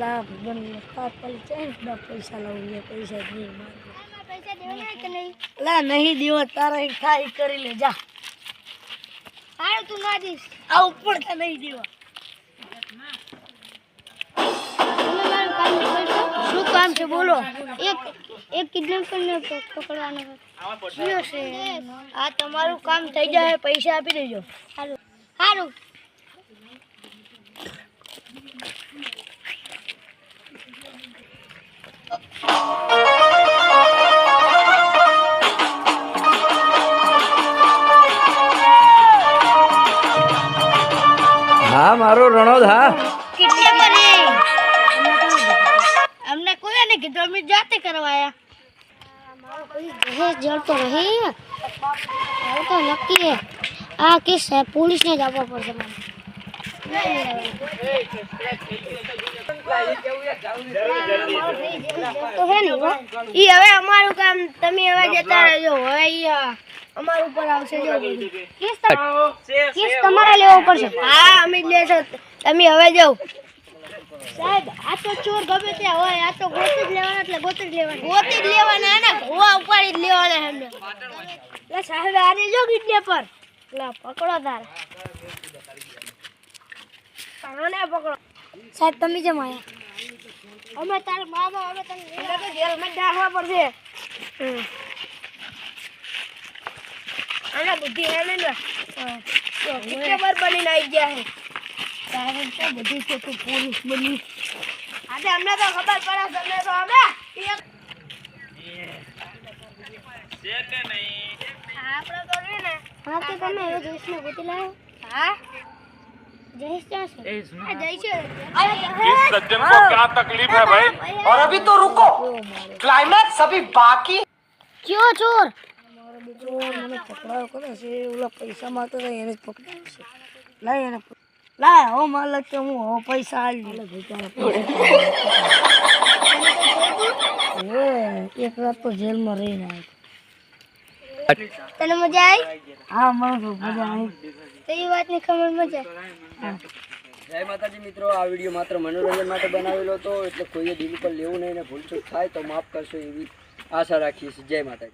લાભ બન પાપ પર ચાઈસ બા પૈસા લાવીએ પૈસા નહીં મારે લા નહીં દેવો તારા એક થાય કરી લે જા. હારું તું ના દઈશ. આ ઉપર કા નહીં દેવા. શું કામ છે બોલો? એક એક કિડનેપરને પકડવાનો જીઓ છે? આ તમારું કામ થઈ જાય પૈસા આપી દેજો. હારું. હારું. હા મારો રણોદ હા કિડનેપર એ અમને કોઈ ને કીધું અમે જાતે કરવાયા દહેજ જળતો રહી હવે તો નક્કી હે આ કેસ છે પોલીસને જ આપવો પડશે મને તો હે નહીં ઈ હવે અમારું કામ, તમે હવે જતા રહેજો. હવે ઈ અમારું ઉપર આવશે જો કેસ કેસ તમારે લેવો પડશે હા, અમે જ લેશો. તમે હવે જાઓ. સાહેબ, આ તો ચોર ગમે ત્યાં હોય, આ તો ગોત જ લેવાના, એટલે ગોત જ લેવાના. ગોત જ લેવાના ને ભૂવા ઉપાડી જ લેવાના એમને. સાહેબ, આને જો કિડને પર એટલે પકડો તારે. તારોને પકડો. સાહેબ તમે જ માયા અમે તારા મામા અમે તને તો જેલમાં નાખવા પડશે. આના બુદ્ધિ હે. ને પર બનીને આવી ગયા હે? તારે તો બધી છે તું પોલીસ બની. આજે અમને તો ખબર પડે તમને તો અમે આપણે તો રે ને. હા તો તમે હવે જઈશને ગોતી લાવ. હા? જઈશ ક્યાં છે આ જઈશ सज्जन को क्या तकलीफ है भाई और अभी तो रुको क्लाइमैक्स अभी बाकी કયો ચોર તો મને પકડાયો કરે છે ઓલા પૈસા માંગતો હતો એને જ પકડાયો છે લાય એને પ- લાય હો માલક કે હું હો પૈસા આલી હવે એક રાત તો જેલમાં રહીને આવ્યો તને મજા આવી હા મને તો મજા આવી તો એ વાતની ખબર મજા જય માતાજી મિત્રો આ વીડિયો માત્ર મનોરંજન માટે બનાવેલો હતો એટલે કોઈએ દિલ પર લેવું નહીં ને ભૂલચૂક થાય તો માફ કરશો એવી આશા રાખીએ છીએ. જય માતાજી.